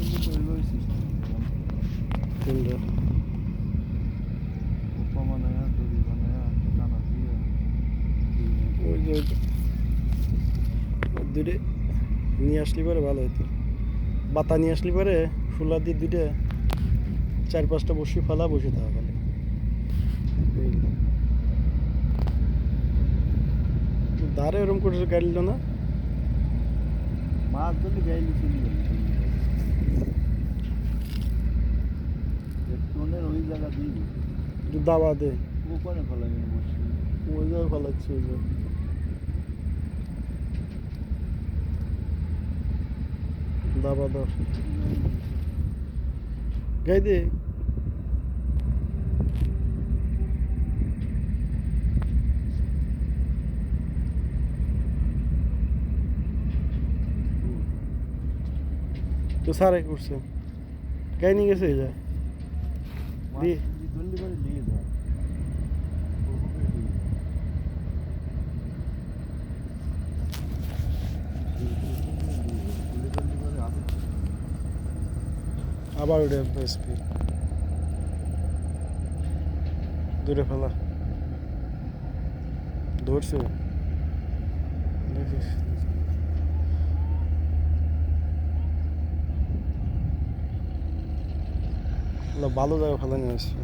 সুন্দর ওই যে দূরে নিয়ে আসলে পরে ভালো হতো বাতা নিয়ে আসলে পরে ফুলা দিয়ে দুইটা চার পাঁচটা বসি ফেলা বসে থাকা গেলে ধারে ওরম করে গাড়ি না? মাছ ধরলে গাড়ি চলে যাবে ওই জায়গা একটু দাবা দে। ওখানে বসে। ওই জায়গায় ফেলাচ্ছি ওই জায়গায়। দাবা দাও। গাই দে। তো সারে করছে। গাই নিয়ে গেছে যায় দিয়ে। আবার উঠে স্পিড দূরে ফেলা। ধরছে। না, ভালো জায়গা ফেলে নিয়ে আসছে।